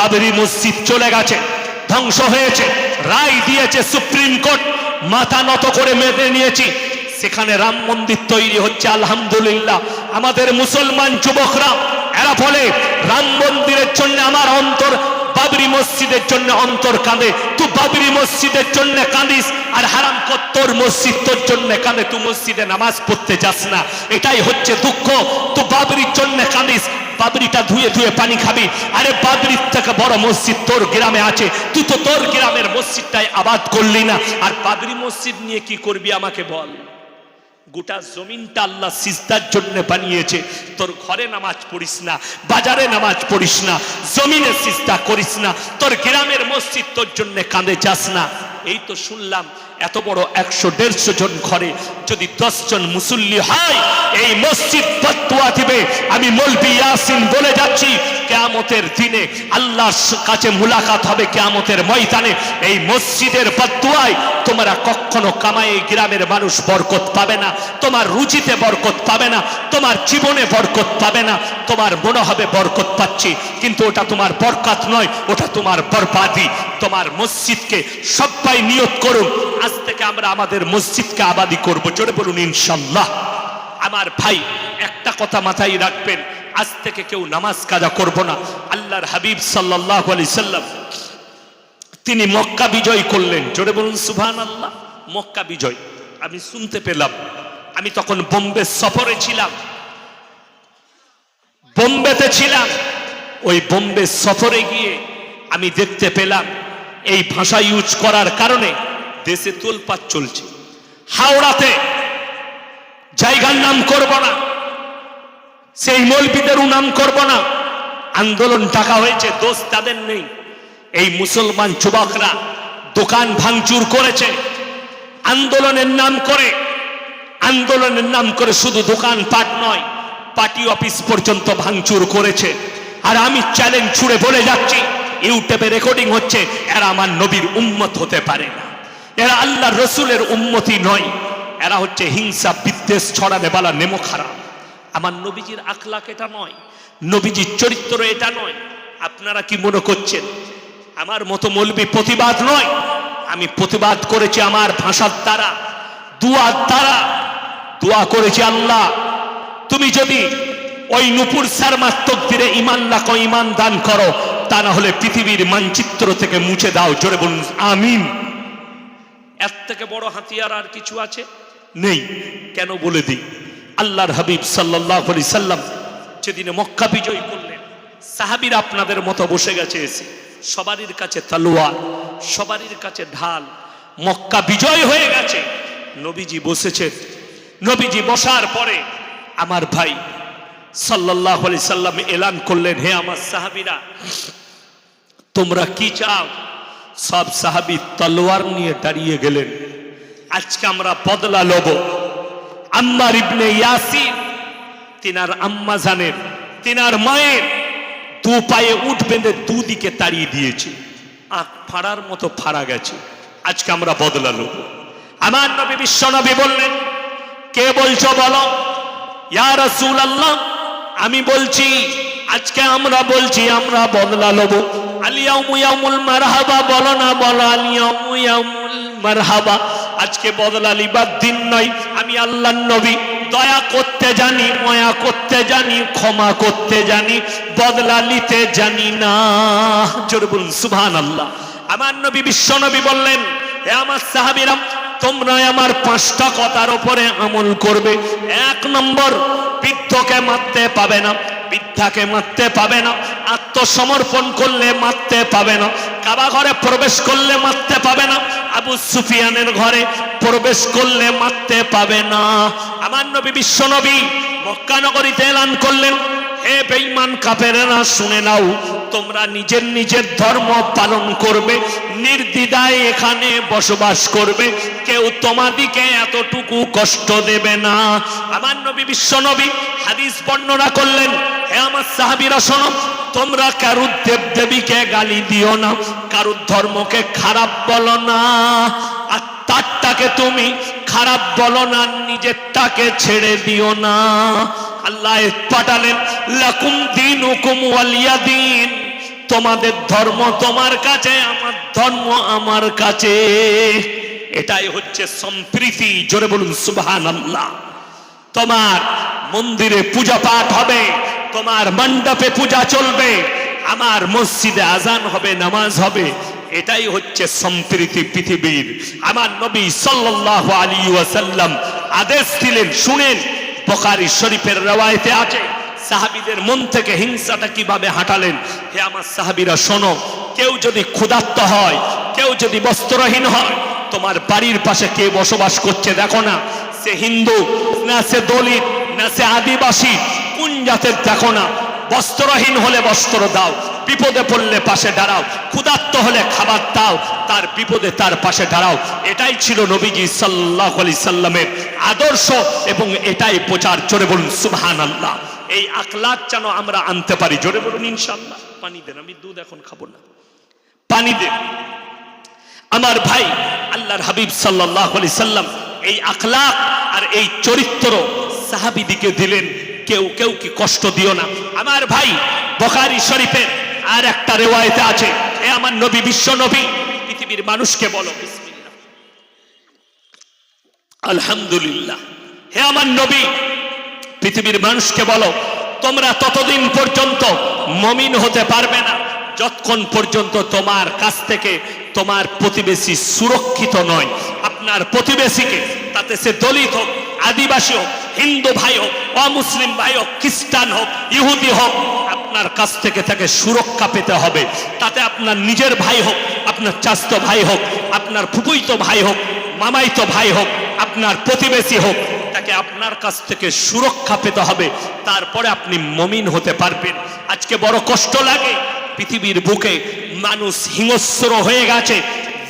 বাবরি মসজিদ চলে গেছে, ধ্বংস হয়েছে, রায় দিয়েছে সুপ্রিম কোর্ট, মাথা নত করে মেনে নিয়েছি। সেখানে রাম মন্দির তৈরি হচ্ছে, আলহামদুলিল্লাহ। আমাদের মুসলমান যুবকরা, এরা বলে, রাম মন্দিরের জন্য আমার অন্তর, বাবরি মসজিদের জন্য অন্তর কাঁদে। তুই বাবরি মসজিদের জন্য কাঁদিস, আর হারাম কর, তোর মসজিদ তোর জন্য কাঁদে। তুই মসজিদে নামাজ পড়তে যাস না। এটাই হচ্ছে দুঃখ। তুই বাবরির জন্য কাঁদিস বাবরিটা ধুয়ে ধুয়ে পানি খাবি। আরে বাবরির থেকে বড় মসজিদ তোর গ্রামে আছে। তুই তো তোর গ্রামের মসজিদটাই আবাদ করলি না। আর বাবরি মসজিদ নিয়ে কি করবি আমাকে বল? গোটা জমিনটা আল্লাহ সিজদার জন্য বানিয়েছে। তোর ঘরে নামাজ পড়িস না, বাজারে নামাজ পড়িস না, জমিনে সিজদা করিস না। তোর গ্রামের মসজিদ তোর জন্য কাঁদে যাস না। এই তো শুনলাম এত বড় একশো দেড়শো জন ঘরে যদি দশ জন মুসল্লি হয়, এই মসজিদ ফতুয়া দিবে। আমি মলবি ইয়াসিন বলে যাচ্ছি কেয়ামতের দিনে আল্লাহর কাছে মুলাকাত হবে কেয়ামতের ময়দানে। এই মসজিদের ফতোয়ায় তোমরা কখনো কামাই গ্রামের মানুষ বরকত পাবে না, তোমার রুচিতে বরকত পাবে না, তোমার জীবনে বরকত পাবে না, তোমার মনে হবে বরকত পাচ্ছি। কিন্তু ওটা তোমার বরকত নয়, ওটা তোমার বরবাদি। তোমার মসজিদকে সবাই নিয়ত করুন। আজ থেকে আমরা আমাদের মসজিদকে আবাদি করব। জোরে বলুন ইনশাল্লাহ। আমার ভাই, একটা কথা মাথায় রাখবেন। আজ থেকে কেউ নামাজ কাজা করব না। আল্লাহর হাবিব সাল্লাহ আলি সাল্লাম তিনি মক্কা বিজয় করলেন। জোরে বলুন সুভান আল্লাহ মক্কা বিজয়। আমি শুনতে পেলাম, আমি তখন বোম্বে সফরে ছিলাম। বোম্বেতে ছিলাম, ওই বোম্বে সফরে গিয়ে আমি দেখতে পেলাম, এই ভাষা ইউজ করার কারণে দেশে তোলপাত চলছে। হাওড়াতে জায়গার নাম করব না সেই মৌলবিদেরও উনাম করব না। আন্দোলন ডাকা হয়েছে, দোষ তাদের নেই। এই মুসলমান যুবকরা দোকান ভাঙচুর করেছে। আন্দোলনের নাম করে, আন্দোলনের নাম করে শুধু দোকান পাট নয়, পার্টি অফিস পর্যন্ত ভাঙচুর করেছে। আর আমি চ্যালেঞ্জ ছুড়ে বলে যাচ্ছি, ইউটিউবে রেকর্ডিং হচ্ছে, এরা আমার নবীর উম্মত হতে পারে না। এরা আল্লাহ রসুলের উম্মতি নয়। এরা হচ্ছে হিংসা, বিদ্বেষ ছড়ানে বালা নেমো খারাপ। আমার নবীজির আখলাক এটা নয়, নবীজির চরিত্র এটা নয়। আপনারা কি মনে করছেন? আমার মতো মৌলবী প্রতিবাদ নয়? আমি প্রতিবাদ করেছি আমার ভাষার দ্বারা, দুয়ার দ্বারা। দোয়া করেছি আল্লাহ, তুমি যদি ওই নুপুর শর্মা তকদিরে ইমান লাখো ইমান দান করো, তা না হলে পৃথিবীর মানচিত্র থেকে মুছে দাও, জোরে বলুন, আমিন। এর থেকে বড় হাতিয়ার আর কিছু আছে? নেই। কেন বলে দিই? আল্লাহর হাবিব সাল্লাহ আলি সাল্লাম যেদিনে মক্কা বিজয় করলেন, সাহাবির আপনাদের মতো বসে গেছে এসে সবারির কাছে তালোয়ার, সবারির কাছে ঢাল। মক্কা বিজয় হয়ে গেছে। নবীজি বসেছেন। নবীজি বসার পরে আমার ভাই সাল্লাহ আলি সাল্লাম এলান করলেন, হে আমার সাহাবিরা, তোমরা কি চাও? সব সাহাবি তলোয়ার নিয়ে দাঁড়িয়ে গেলেন। আজকে আমরা বদলা লব। আম্মার ইবনে ইয়াসিন, তিনার আম্মা জানের, তিনার মায়ের দু পায়ে উঠ বেঁধে দুদিকে তাড়িয়ে দিয়েছে। আখ ফাড়ার মতো ফাড়া গেছে। আজকে আমরা বদলা লব আমার নবী বিশ্ব নবী বললেন, কে বলছো বলো? ইয়া রাসূল আল্লাহ আমি বলছি, আজকে আমরা বলছি, আমরা বদলা লব ইয়াউমুল মারহাবা, বলো না, বলো ইয়াউমুল মারহাবা। আজকে বদলা লিবার দিন নয় আমি আল্লাহ নবী, দয়া করতে জানি, ময়া করতে জানি, ক্ষমা করতে জানি, বদলা নিতে জানি না। জোরে বলুন সুবহান আল্লাহ আমার নবী, বিশ্ব নবী বললেন হে আমার সাহাবিরাম তোমরা আমার পাঁচটা কথার উপরে আমল করবে। এক নম্বর, বৃদ্ধকে মারতে পাবে না। বৃদ্ধাকে মারতে পাবে না, আত্মসমর্পণ করলে মারতে পাবে না কাবা ঘরে প্রবেশ করলে মারতে পাবে না, আবু সুফিয়ানের ঘরে প্রবেশ করলে মারতে পাবে না। আমার নবী বিশ্ব নবী মক্কানগরীতে এলান করলেন হে বেঈমান কাফেরেরা, শুনে নাও, তোমরা নিজের নিজের ধর্ম পালন করবে, নির্দ্বিধায় এখানে বসবাস করবে, কেউ তোমাদিকে এতটুকু কষ্ট দেবে না। আমার নবী বিশ্ব নবী হাদিস বর্ণনা করলেন, হে আমার সাহাবীরা, শোনো, তোমরা কারুর দেব দেবীকে গালি দিও না, কারুর ধর্মকে খারাপ বলো না। আর তারটাকে তুমি খারাপ বলো না নিজের তাকে ছেড়ে দিও না। আল্লাহ পাঠালেন, লাকুম দিন হুকুম ওয়ালিয়া দিন তোমাদের ধর্ম তোমার কাছে, আমার ধর্ম আমার কাছে। এটাই হচ্ছে সম্প্রীতি, জোরে বলুন সুবহান আল্লাহ তোমার মন্দিরে পূজা পাঠ হবে, তোমার মণ্ডপে পূজা চলবে, আমার মসজিদে আজান হবে, নামাজ হবে। এটাই হচ্ছে সম্প্রীতি পৃথিবীর। আমার নবী সাল্লাল্লাহু আলাইহি ওয়াসাল্লাম আদেশ দিলেন, শুনেন, বখারি শরীফের রওয়ায়েতে আছে, সাহাবীদের মন থেকে হিংসাটা কীভাবে হাঁটালেন? হে আমার সাহাবিরা, শোনো, কেউ যদি ক্ষুধার্ত হয়, কেউ যদি বস্ত্রহীন হয়, তোমার বাড়ির পাশে কে বসবাস করছে দেখো না, সে হিন্দু, না সে দলিত, না সে আদিবাসী, কোন জাতের দেখো না, বস্ত্রহীন হলে বস্ত্র দাও বিপদে পড়লে পাশে দাঁড়াও। ক্ষুধার্ত হলে খাবার দাও, তার বিপদে তার পাশে দাঁড়াও। এটাই ছিল নবীজি সাল্লাহ আলি সাল্লামের আদর্শ এবং এটাই প্রচার। জোরে বলুন সুবহান আল্লাহ এই আকলাক যেন আমরা আনতে পারি। জোরে বলুন ইনশাল্লাহ পানি দেন, আমি দুধ এখন খাব না। পানি দেন। আমার ভাই আল্লাহর হাবিব সাল্লাহ আলি সাল্লাম এই আখলাক আর এই চরিত্র সাহাবিদিকে দিলেন। কেউ কেউ কি কষ্ট দিও না। আমার ভাই বখারি শরীফের আর একটা রেওয়ায়তে আছে। এ আমার নবী, বিশ্ব নবী। পৃথিবীর মানুষকে বলো। আলহামদুলিল্লাহ। হে আমার নবী, পৃথিবীর মানুষকে বলো, তোমরা ততদিন পর্যন্ত মমিন হতে পারবে না, যতক্ষণ পর্যন্ত তোমার কাছ থেকে তোমার প্রতিবেশী সুরক্ষিত নয়। আপনার প্রতিবেশীকে, তাতে সে দলিত হোক, আদিবাসী হোক, হিন্দু ভাই হোক, অমুসলিম ভাই হোক, খ্রিস্টান হোক, ইহুদি হোক আপনার কাছ থেকে তাকে সুরক্ষা পেতে হবে। তাতে আপনার নিজের ভাই হোক, আপনার চাস্ত ভাই হোক, আপনার ফুপুইতো ভাই হোক, মামাইতো ভাই হোক, আপনার প্রতিবেশী হোক, তাকে আপনার কাছ থেকে সুরক্ষা পেতে হবে। তারপরে আপনি মমিন হতে পারবেন। আজকে বড় কষ্ট লাগে। পৃথিবীর বুকে মানুষ হিংস্র হয়ে গেছে।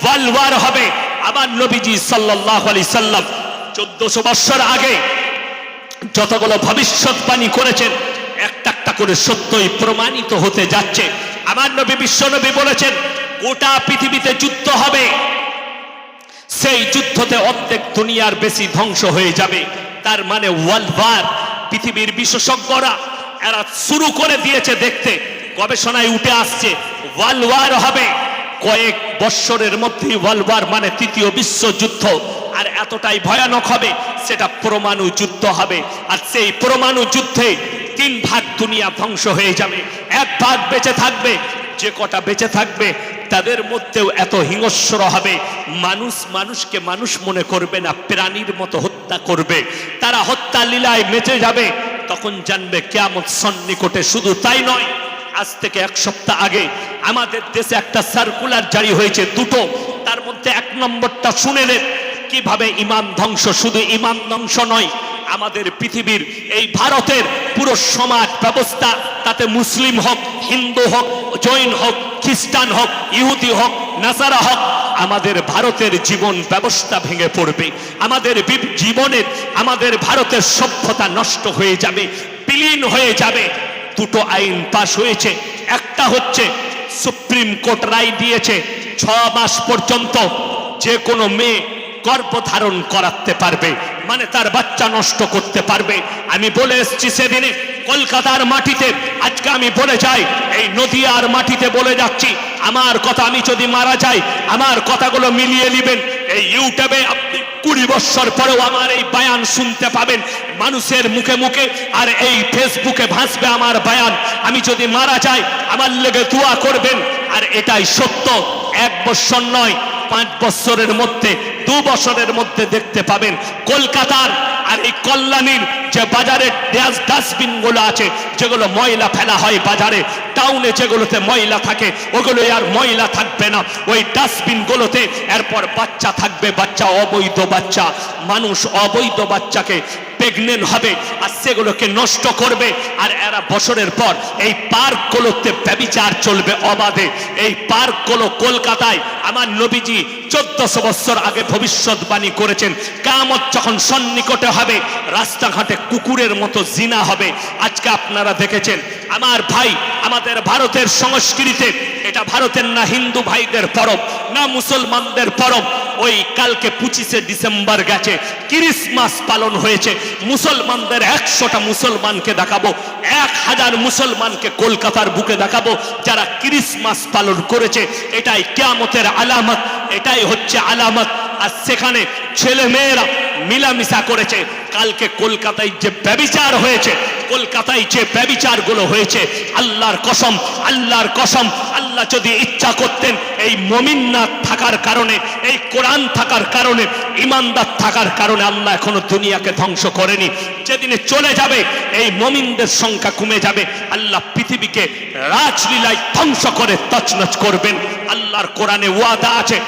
ওয়ালওয়ার হবে। আবার নবীজি সাল্লাল্লাহু আলাইহি সাল্লাম চোদ্দশো বৎসর আগে যতগুলো ভবিষ্যৎবাণী করেছেন, একটা একটা করে সত্যই প্রমাণিত হতে যাচ্ছে। আমার নবী বিশ্বনবী বলেছেন, গোটা পৃথিবীতে যুদ্ধ হবে। সেই যুদ্ধতে অর্ধেক দুনিয়ার বেশি ধ্বংস হয়ে যাবে। তার মানে ওয়ার্ল্ড ওয়ার, পৃথিবীর বিশেষজ্ঞরা, এরা শুরু করে দিয়েছে দেখতে, গবেষণায় উঠে আসছে ওয়ার্ল্ড ওয়ার হবে। কয়েক বৎসরের মধ্যেই ওয়ার্ল্ড ওয়ার মানে তৃতীয় বিশ্বযুদ্ধ। আর এতটাই ভয়ানক হবে, সেটা পরমাণু যুদ্ধ হবে। আর সেই পরমাণু যুদ্ধে তিন ভাগ দুনিয়া ধ্বংস হয়ে যাবে। এক ভাগ বেঁচে থাকবে, যে কটা বেঁচে থাকবে, তাদের মধ্যেও এত হিংস্র হবে। মানুষ মানুষকে মানুষ মনে করবে না, প্রাণীর মতো হত্যা করবে। তারা হত্যা লীলায় মেচে যাবে, তখন জানবে কেমন সন্নিকটে শুধু তাই নয়, আজ থেকে এক সপ্তাহ আগে আমাদের দেশে একটা সার্কুলার জারি হয়েছে দুটো। তার মধ্যে এক নম্বরটা শুনে নেন কীভাবে ইমান ধ্বংস শুধু ইমান ধ্বংস নয় আমাদের পৃথিবীর এই ভারতের পুরো সমাজ ব্যবস্থা, তাতে মুসলিম হোক, হিন্দু হোক, জৈন হোক, খ্রিস্টান হোক, ইহুদি হোক, নাসারা হোক, আমাদের ভারতের জীবন ব্যবস্থা ভেঙে পড়বে। আমাদের জীবনের, আমাদের ভারতের সভ্যতা নষ্ট হয়ে যাবে, বিলীন হয়ে যাবে। দুটো আইন পাশ হয়েছে। একটা হচ্ছে সুপ্রিম কোর্ট রায় দিয়েছে। ছ মাস পর্যন্ত যে কোনো মেয়ে গর্ভধারণ করাতে পারবে মানে তার বাচ্চা নষ্ট করতে পারবে। আমি বলে এসছি সেদিনে, কলকাতার মাটিতে, আজকে আমি বলে যাই, এই নদিয়ার মাটিতে বলে যাচ্ছি, আমার কথা আমি যদি মারা যাই, আমার কথাগুলো মিলিয়ে নেবেন। এই ইউটিউবে আপনি কুড়ি বছর পরেও আমার এই বায়ান শুনতে পাবেন, মানুষের মুখে মুখে, আর এই ফেসবুকে ভাসবে আমার বায়ান। আমি যদি মারা যাই, আমার লেগে দোয়া করবেন, আর এটাই সত্য, এক বছর নয় পাঁচ বছরের মধ্যে, দু বছরের মধ্যে দেখতে পাবেন কলকাতার আর এই কল্যাণীর যে বাজারে ডাস্টবিনগুলো আছে, যেগুলো ময়লা ফেলা হয় বাজারে, টাউনে যেগুলোতে ময়লা থাকে ওগুলো আর ময়লা থাকবে না। ওই ডাস্টবিন গুলোতে এরপর বাচ্চা থাকবে, বাচ্চা অবৈধ বাচ্চা। মানুষ অবৈধ বাচ্চাকে প্রেগনেন্ট হবে আর সেগুলোকে নষ্ট করবে। আর এরা বছরের পর এই পার্কগুলোতে ব্যবিচার চলবে অবাধে। এই পার্কগুলো কলকাতায় আমার নবীজি চোদ্দশো বছর আগে ভবিষ্যৎবাণী করেছেন কামত যখন সন্নিকটে হবে, রাস্তাঘাটে কুকুরের মতো জিনা হবে। আজকে আপনারা দেখেছেন, আমার ভাই আমাদের ভারতের সংস্কৃতিতে, এটা ভারতের না হিন্দু ভাইদের পরব, না মুসলমানদের পরব, ওই কালকে পঁচিশে ডিসেম্বর গেছে, ক্রিসমাস পালন হয়েছে। মুসলমানদের একশোটা মুসলমানকে দেখাবো, এক হাজার মুসলমানকে কলকাতার বুকে দেখাবো, যারা ক্রিসমাস পালন করেছে, এটাই কেয়ামতের আলামত, এটাই হচ্ছে আলামত। আর সেখানে ছেলে মেয়েরা মিলামিশা করেছে। কালকে কলকাতায় যে ব্যবিচার হয়েছে, কলকাতায় যে ব্যবিচারগুলো হয়েছে, আল্লাহর কসম আল্লাহর কসম, আল্লাহ যদি ইচ্ছা করতেন এই মমিন না থাকার কারণে, এই কোরআন থাকার কারণে, ইমানদার থাকার কারণে আল্লাহ এখনও দুনিয়াকে ধ্বংস করেনি। যেদিনে চলে যাবে, এই মমিনদের সংখ্যা কমে যাবে। আল্লাহ পৃথিবীকে রাজলীলায় ধ্বংস করে তছনছ করবেন। আল্লাহর কোরআনে ওয়াদা আছে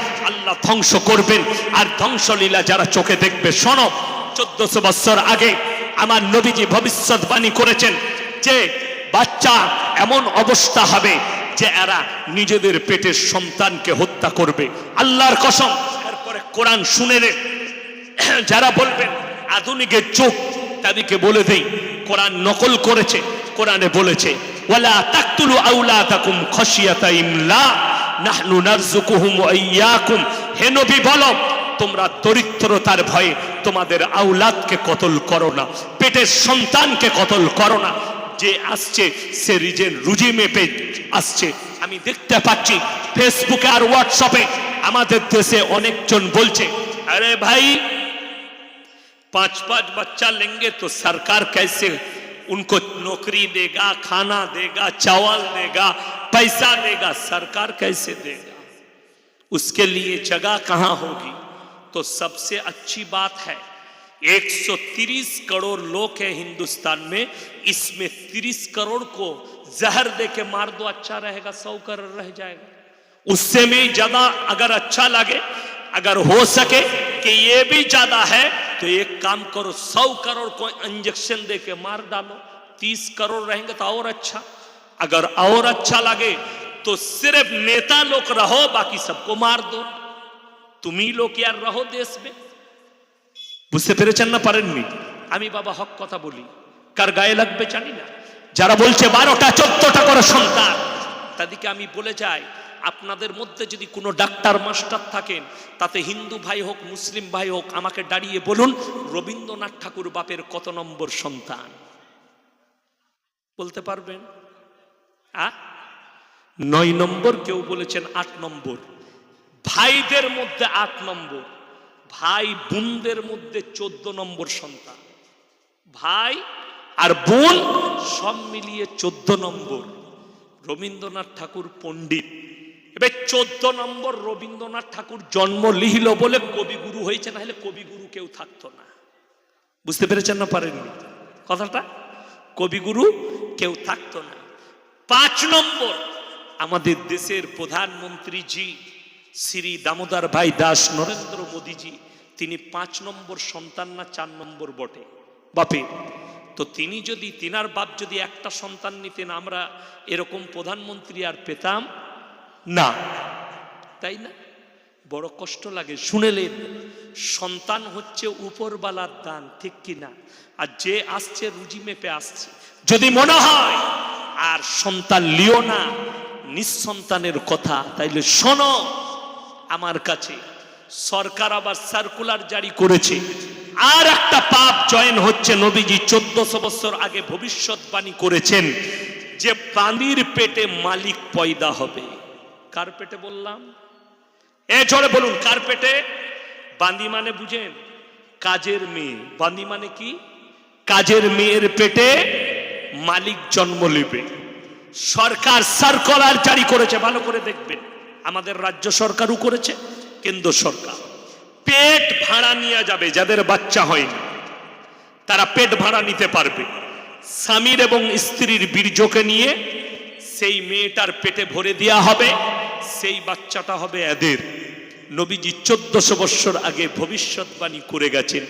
আল্লাহ ধ্বংস করবেন আর ধ্বংসলীলা যারা চোখে দেখবে, শোনো, চোদ্দশো বছর আগে আমার নবীজি ভবিষ্যৎবাণী করেছেন যে বাচ্চা এমন অবস্থা হবে যে এরা নিজেদের পেটের সন্তানকে হত্যা করবে। আল্লাহর কসম, এরপরে কোরআন শুনে যারা বলবেন আধুনিকের চোখ তাদেরকে বলে দেই, কোরআন নকল করেছে, কোরআনে বলেছে, ওয়ালা তাকতুলু আউলাদাকুম খাশিয়াতা ইমলা নাহনু নারজুকুহুম ইয়াকুম। হে নবী বলো, তোমরা দরিদ্রতার ভয়ে তোমাদের কতল করো না, পেটের সন্তানকে কতল করো না। যে আসছে, সে রিজের রুজি মেপে আসছে। আমি দেখতে পাচ্ছি ফেসবুকে আর হোয়াটসঅ্যাপে আমাদের দেশে অনেকজন বলছে, আরে ভাই, পাঁচ পাঁচ বাচ্চা লেঙ্গে তো সরকার कैसे उनको नौकरी देगा, खाना देगा, चावल देगा, पैसा देगा, सरकार कैसे देगा? उसके लिए जगह कहाँ होगी? तो सबसे अच्छी बात है 130 करोड़ लोग हैं हिंदुस्तान में, इसमें 30 करोड़ को जहर दे के मार दो अच्छा रहेगा, सौ करोड़ रह जाएगा। उससे भी ज़्यादा अगर अच्छा लगे, अगर हो सके कि ये भी ज़्यादा है तो एक काम करो सौ करोड़ को इंजेक्शन दे के मार डालो तीस करोड़ रहेंगे तो और अच्छा अगर और अच्छा लगे तो सिर्फ नेता लोग रहो बाकी सबको मार दो तुम ही लोग यार रहो देश में বুঝতে পেরেছেন না পারেননি আমি বাবা হক কথা বলি কার গায়ে লাগবে জানি না যারা বলছে বারোটা চোদ্দটা করে সন্তান তাদেরকে আমি বলে যাই আপনাদের মধ্যে যদি কোনো ডাক্তার, মাস্টার থাকেন, তাতে হিন্দু ভাই হোক, মুসলিম ভাই হোক, আমাকে দাঁড়িয়ে বলুন, রবীন্দ্রনাথ ঠাকুর বাপের কত নম্বর সন্তান? বলতে পারবেন? নয় নম্বর কেউ বলেছেন আট নম্বর। ভাইদের মধ্যে আট নম্বর। ভাই বোনদের মধ্যে চোদ্দ নম্বর সন্তান। ভাই আর বোন সব মিলিয়ে চোদ্দ নম্বর। রবীন্দ্রনাথ ঠাকুর পণ্ডিত। এবার চোদ্দ নম্বর রবীন্দ্রনাথ ঠাকুর জন্ম লিহিল বলে কবিগুরু হয়েছে না হলে কবিগুরু কেউ থাকতো না। বুঝতে পেরেছেন না পারেননি? কথাটা? কবিগুরু কেউ থাকতো না। পাঁচ নম্বর, আমাদের দেশের প্রধানমন্ত্রী জি শ্রী দামোদর ভাই দাস নরেন্দ্র মোদীজি, তিনি পাঁচ নম্বর সন্তান না চার নম্বর বটে? বাপে, তো তিনি যদি, তিনার বাপ যদি একটা সন্তান নিতেন, আমরা এরকম প্রধানমন্ত্রী আর পেতাম না। তাই না? বড় কষ্ট লাগে। শুনেলেন সন্তান হচ্ছে উপরবালার দান, ঠিক কি না? আর যে আসছে রুজি মেপে আসছে। যদি মনে হয়, আর সন্তান লিও না, নিঃসন্তানের কথা, তাইলে শোনো, আমার কাছে সরকার আবার সার্কুলার জারি করেছে। আর একটা পাপ জয়েন হচ্ছে নবীজি চোদ্দশো বছর আগে ভবিষ্যৎবাণী করেছেন, যে বাঁদির পেটে মালিক পয়দা হবে। কার পেটে বললাম, এ জোরে বলুন কার পেটে বান্দি মানে বুঝেন, কাজের মেয়ে। বান্দি মানে কি? কাজের মেয়ের পেটে মালিক জন্ম নেবে। সরকার সার্কুলার জারি করেছে, ভালো করে দেখবেন। আমাদের রাজ্য সরকারও করেছে, কেন্দ্র সরকার। পেট ভাড়া নিয়ে যাবে যাদের বাচ্চা হয়নি। তারা পেট ভাড়া নিতে পারবে। স্বামীর এবং স্ত্রীর বীর্যকে নিয়ে সেই মেয়েটার পেটে ভরে দেওয়া হবে। সেই বাচ্চাটা হবে এদের। নবীজি চোদ্দশো বৎসর আগে ভবিষ্যৎবাণী করে গেছেন।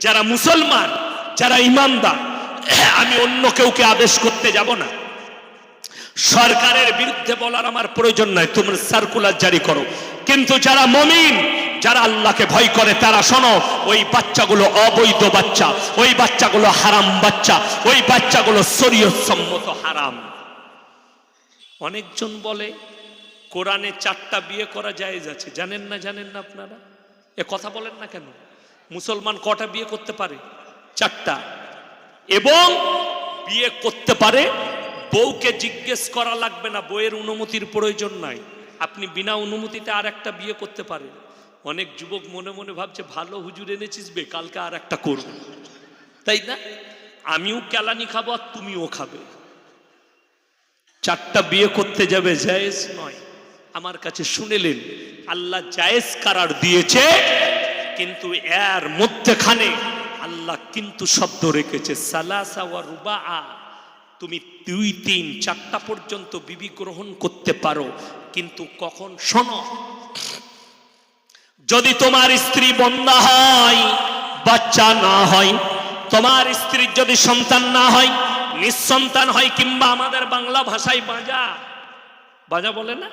যারা মুসলমান, যারা ইমানদার, আমি অন্য কেউকে আদেশ করতে যাব না। সরকারের বিরুদ্ধে বলার আমার প্রয়োজন নাই, তোমরা সার্কুলার জারি করো। কিন্তু যারা মমিন, যারা আল্লাহকে ভয় করে, তারা শোনো, ওই বাচ্চাগুলো অবৈধ বাচ্চা, ওই বাচ্চাগুলো হারাম বাচ্চা, ওই বাচ্চাগুলো শরীয়ত সম্মত হারাম। অনেকজন বলে, কোরআনে চারটা বিয়ে করা জায়েজ আছে। জানেন না জানেন না আপনারা? এ কথা বলেন না কেন? মুসলমান কটা বিয়ে করতে পারে? চারটা। এবং বিয়ে করতে পারে, বউকে জিজ্ঞেস করা লাগবে না, বইয়ের অনুমতির প্রয়োজন নাই। আপনি বিনা অনুমতিতে আর একটা বিয়ে করতে পারেন। অনেক যুবক মনে মনে ভাবছে, ভালো হুজুর এনেছিস বে, কালকে আর একটা করব। তাই না? আমিও কেলানি খাব আর তুমিও খাবে। চারটা বিয়ে করতে যাবে জায়েজ নয়। আমার কাছে শুনেলেন, আল্লাহ জায়েজ কারার দিয়েছে, কিন্তু এর মধ্যেখানে আল্লাহ কিন্তু শব্দ রেখেছে, সালাসা ওয়া রুবা তুমি দুই, তিন, চারটা পর্যন্ত বিবি গ্রহণ করতে পারো, কিন্তু কখন শোনো, যদি তোমার স্ত্রী বন্ধা হয়, বাচ্চা না হয়, তোমার স্ত্রীর যদি সন্তান না হয় নিঃসন্তান হয় কিংবা আমাদের বাংলা ভাষায় বাঁজা। বাঁজা বলে না?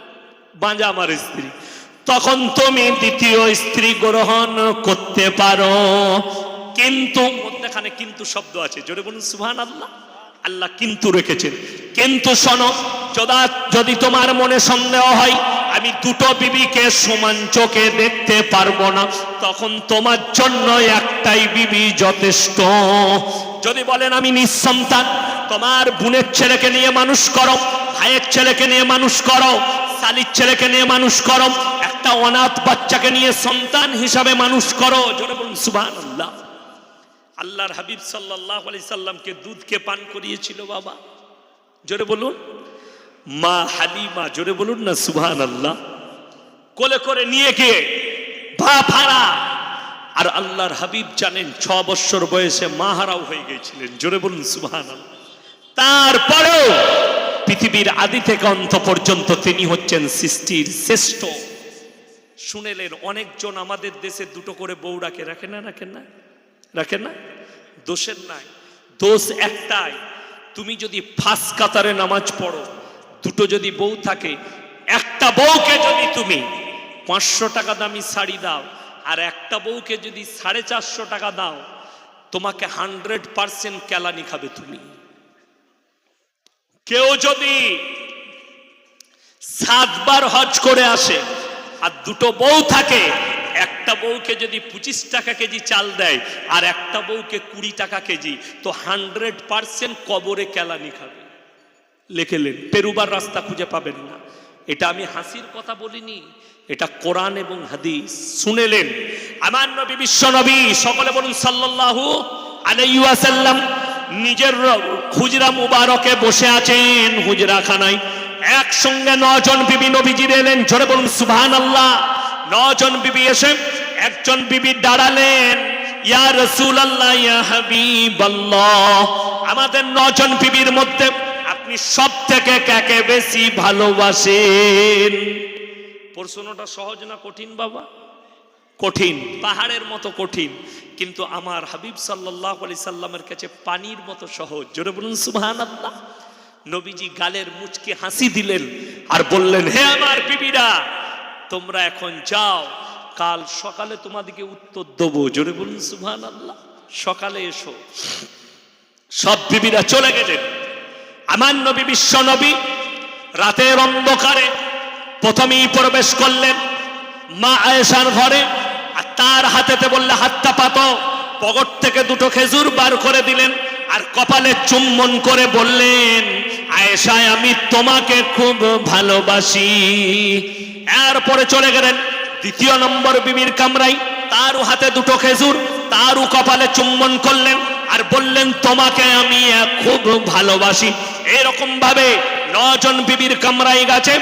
বাঁজা আমার স্ত্রী। তখন তুমি দ্বিতীয় স্ত্রী গ্রহণ করতে পারো। কিন্তু মধ্যখানে কিন্তু শব্দ আছে। জোরে বলুন সুহান আল্লাহ আল্লাহ কিন্তু রেখেছেন। কিন্তু শোনো, যদা যদি তোমার মনে সন্দেহ হয়, আমি দুটো বিবিকে সমান চোখে দেখতে পারব না। তখন তোমার জন্য একটাই বিবি যথেষ্ট। যদি বলেন আমি নিঃসন্তান, তোমার বোনের ছেলেকে নিয়ে মানুষ করো, ভাইয়ের ছেলেকে নিয়ে মানুষ করো, শালির ছেলেকে নিয়ে মানুষ করো, একটা অনাথ বাচ্চাকে নিয়ে সন্তান হিসাবে মানুষ করো, জোরে বলুন সুবাহ আল্লাহ আল্লাহর হাবিব সাল্লাহ আলি সাল্লামকে দুধকে পান করিয়েছিল বাবা। জোরে বলুন, মা হালিমা, জোরে বলুন না সুবহান আল্লাহ কোলে করে নিয়ে গিয়ে ভা ভাড়া আর আল্লাহর হাবিব জানেন ছ বছর বয়সে মাহারাও হয়ে গেছিলেন জোরে বলুন আল্লাহ তারপরেও পৃথিবীর আদি থেকে অন্ত পর্যন্ত তিনি হচ্ছেন সৃষ্টির শ্রেষ্ঠ। শুনেলেন অনেকজন আমাদের দেশে দুটো করে বউ রাখে। রাখে না রাখে না? রাখে না? দোষের নাই। দোষ একটাই, তুমি যদি ফাঁস কাতারে নামাজ পড়ো, দুটো যদি বউ থাকে, একটা বউকে যদি তুমি পাঁচশো টাকা দামি শাড়ি দাও আর একটা বউকে যদি সাড়ে চারশো টাকা দাও, তোমাকে হান্ড্রেড পার্সেন্ট কেলানি খাবে তুমি। কেউ যদি সাতবার হজ করে আসে আর দুটো বউ থাকে, একটা বউকে যদি পঁচিশ টাকা কেজি চাল দেয় আর একটা বউকে কুড়ি টাকা কেজি, তো হান্ড্রেড পার্সেন্ট কবরে কেলানি খাবে। লেখেলেন পেরুবার রাস্তা খুঁজে পাবেন না। এটা আমি হাসির কথা বলিনি, এটা কোরআন এবং হাদিস। শুনেলেন। আমার নবী, বিশ্ব নবী, সকলে বলুন সাল্লাল্লাহু আলাইহি ওয়াসাল্লাম, নিজের হুজরা মুবারকে বসে আছেন হুজরা খানায় একসঙ্গে নজন বিবি নবীজির এলেন, জোরে বলুন সুবহানাল্লাহ। নজন বিবি এসে একজন বিবি দাঁড়ালেন, ইয়া রাসূলুল্লাহ, ইয়া হাবিবাল্লাহ। আমাদের নজন বিবির মধ্যে আপনি সব থেকে কাকে বেশি ভালোবাসেন? প্রশ্নটা সহজ না কঠিন, বাবা? কঠিন, পাহাড়ের মতো কঠিন। কিন্তু আমার হাবিব সাল্লাহ আলি সাল্লামের কাছে পানির মতো সহজ। জোরে বলুন সুহান আল্লাহ নবীজি গালের মুচকে হাসি দিলেন আর বললেন, হে আমার বিবিরা, তোমরা এখন যাও। কাল সকালে তোমাদেরকে উত্তর দেবো। জোরে বলুন সুবহান আল্লাহ সকালে এসো। সব বিবিরা চলে গেলেন। আমার নবী বিশ্ব নবী রাতের অন্ধকারে প্রথমেই প্রবেশ করলেন। মা আয়েশার ঘরে আর তার হাতেতে বললে, হাতটা পাতো পগট থেকে দুটো খেজুর বার করে দিলেন আর কপালে চুম্বন করে বললেন, আয়েশায়, আমি তোমাকে খুব ভালোবাসি। এরপরে চলে গেলেন দ্বিতীয় নম্বর বিবির কামরাই তারও হাতে দুটো খেজুর, তারও কপালে চুম্বন করলেন। আর বললেন, তোমাকে আমি খুব ভালোবাসি। এরকম ভাবে নজন বিবির কামরাই গেছে,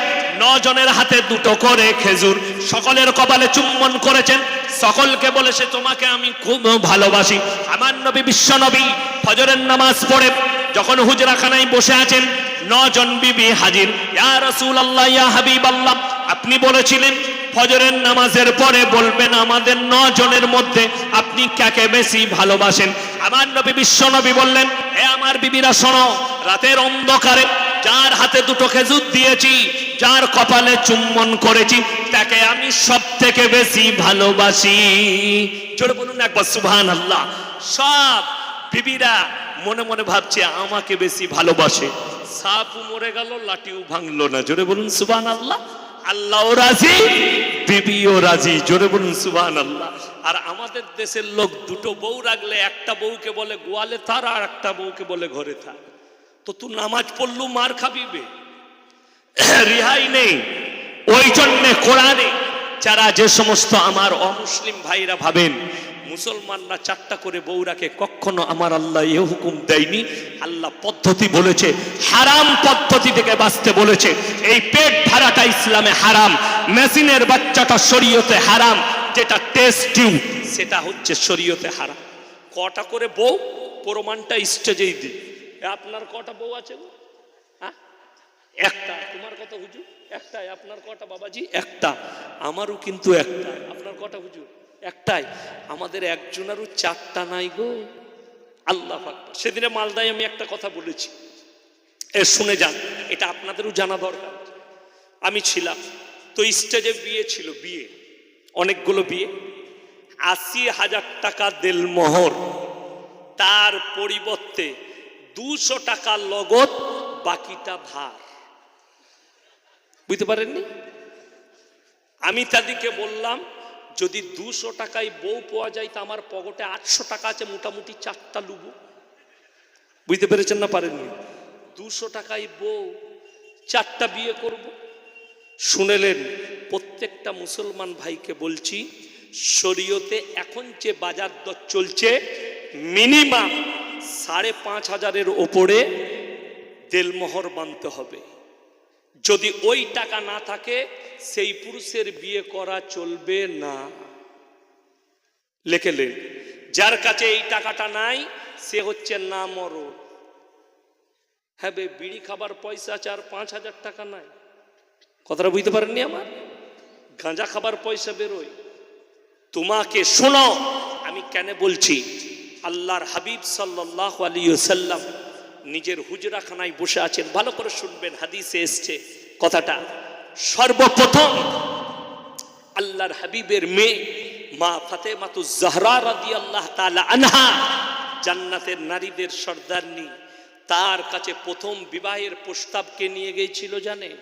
নজনের হাতে দুটো করে খেজুর। সকলের কপালে চুম্বন করেছেন। সকলকে বলেছে, তোমাকে আমি খুব ভালোবাসি। আমার নবী, বিশ্ব নবী, ফজরের নামাজ পড়ে যখন হুজরাখানায় বসে আছেন, নজন বিবি হাজির। ইয়া রাসূলুল্লাহ, ইয়া হাবিবাল্লাহ, আপনি বলেছিলেন ফজরের নামাজের পরে বলবেন, আমাদের নজনের মধ্যে আপনি কাকে বেশি ভালোবাসেন? আমার নবী বিশ্ব নবী বললেন, এ আমার বিবিরা, শোনো, রাতের অন্ধকারে যার হাতে দুটো খেজুর দিয়েছি, যার কপালে চুম্বন করেছি, তাকে আমি সব থেকে বেশি ভালোবাসি। জোরে বলুন একবার সুবহান আল্লাহ সব বিবিরা মনে মনে ভাবছে, আমাকে বেশি ভালোবাসে। সাপও মরে গেল, লাঠিও ভাঙলো না। জোরে বলুন সুবহান আল্লাহ আল্লাহও রাজি, বিবিও রাজি, জোরে বলুন সুবহান আল্লাহ আর আমাদের দেশের লোক দুটো বউ রাখলে একটা বউকে বলে গোয়ালে থার আর একটা বউকে বলে ঘরে থাক। তো তুই নামাজ পড়লু, মার খাবিবে রিহাই নেই। ওই জন্যে কোরআনে যারা যে সমস্ত আমার অমুসলিম ভাইরা ভাবেন মুসলমানরা চারটা করে বউরাকে কখনো আমার আল্লাহ এ হুকুম দেয়নি। আল্লাহ পদ্ধতি বলেছে, হারাম পদ্ধতি থেকে বাঁচতে বলেছে। এই পেট ভাড়াটা ইসলামে হারাম, মেশিনের বাচ্চাটা শরীয়তে হারাম, যেটা টেস্ট টিউব সেটা হচ্ছে শরীয়তে হারাম। কটা করে বউ? প্রমাণটা স্টেজেই দিই। আপনার কটা বউ আছে হ্যাঁ? একটা। তোমার কথা হুজুর? একটাই। আপনার কটা বাবাজি? একটা। আমারও কিন্তু একটা। আপনার কটা হুজুর? একটাই, আমাদের একজনেরও চারটা নাই গো। আল্লাহ সেদিনে মালদায় আমি একটা কথা বলেছি। এ, শুনে যান, এটা আপনাদেরও জানা দরকার। আমি ছিলাম, তো স্টেজে বিয়ে ছিল, বিয়ে, অনেকগুলো বিয়ে। আশি হাজার টাকা দেলমোহর তার পরিবর্তে দুশো টাকা লগত বাকিটা ভার। বুঝতে পারেননি? আমি তাদেরকে বললাম যদি দুশো টাকায় বউ পাওয়া যায়, তা আমার পকেটে আটশো টাকা আছে, মোটামুটি চারটা লুবো। বুঝতে পেরেছেন না পারেননি? দুশো টাকায় বউ, চারটা বিয়ে করব। শুনেলেন, প্রত্যেকটা মুসলমান ভাইকে বলছি, শরীয়তে এখন যে বাজার দর চলছে, মিনিমাম সাড়ে পাঁচ হাজারের ওপরে দেলমোহর বানতে হবে। যদি ওই টাকা না থাকে সেই পুরুষের বিয়ে করা চলবে না। লেখেলেন যার কাছে এই টাকাটা নাই, সে হচ্ছে না মরদ হ্যাঁ বে বিড়ি খাবার পয়সা আর পাঁচ হাজার টাকা নাই। কথাটা বুঝতে পারেননি আমার? গাঁজা খাবার পয়সা বেরোয়। তোমাকে শোনো, আমি কেন বলছি? আল্লাহর হাবিব সাল্লাহ আলী সাল্লাম নিজের হুজরাখানায় বসে আছেন। ভালো করে শুনবেন, হাদিসে এসছে কথাটা। সর্বপ্রথম আল্লাহর হাবিবের মেয়ে মা ফাতেমাতু জাহরা রাদি আল্লাহ আনহা জান্নাতের নারীদের সর্দারনি তার কাছে প্রথম বিবাহের প্রস্তাবকে নিয়ে গিয়েছিল জানেন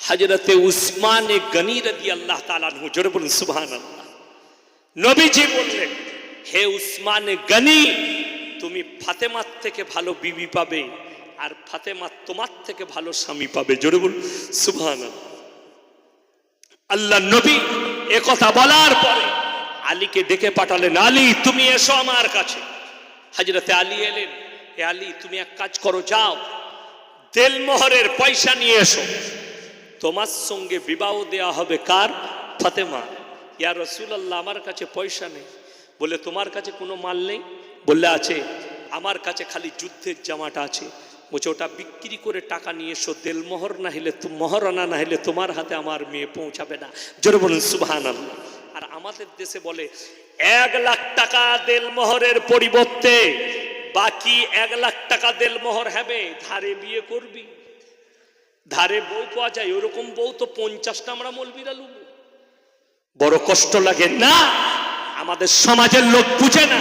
হজরতে উসমানে গনি রদি আল্লাহ আনহু, জোরে বলুন, সুবহানাল্লাহ। নবীজি বললেন, হে উসমানে গনি, তুমি ফাতেমার থেকে ভালো বিবি পাবে। আর ফাতেমা তোমার থেকে ভালো স্বামী পাবে। জোরে বলুন, সুবহানাল্লাহ। আল্লাহ নবী কথা বলার পরে আলীকে ডেকে পাঠালেন, আলী, তুমি এসো আমার কাছে। হাজরতে আলী এলেন, এ আলী, তুমি এক কাজ করো, যাও। দেলমোহরের পয়সা নিয়ে এসো। তোমার সঙ্গে বিবাহ দেয়া হবে কার? ফাতেমা। ইয়া রসুলাল্লাহ, আমার কাছে পয়সা নেই। বলে, তোমার কাছে কোনো মাল নেই? বললে, আছে। আমার কাছে খালি যুদ্ধের জামাটা আছে। বলছে ওটা বিক্রি করে টাকা নিয়ে এসো দেলমোহর না হলে মহারণা না হলে তোমার হাতে আমার মেয়ে পৌঁছাবে না। জোরে বলুন সুবাহান আর আমাদের দেশে বলে, এক লাখ টাকা দেলমোহরের পরিবর্তে, বাকি এক লাখ টাকা দেলমোহর হবে, ধারে বিয়ে করবি। ধারে বউ পাওয়া যায়, ওরকম বউ তো পঞ্চাশটা আমরা মলবিরা লুব। বড় কষ্ট লাগে না, আমাদের সমাজের লোক বুঝে না,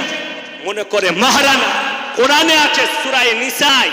মনে করে মহারানা, কোরআনে আছে সুরায় নিসাই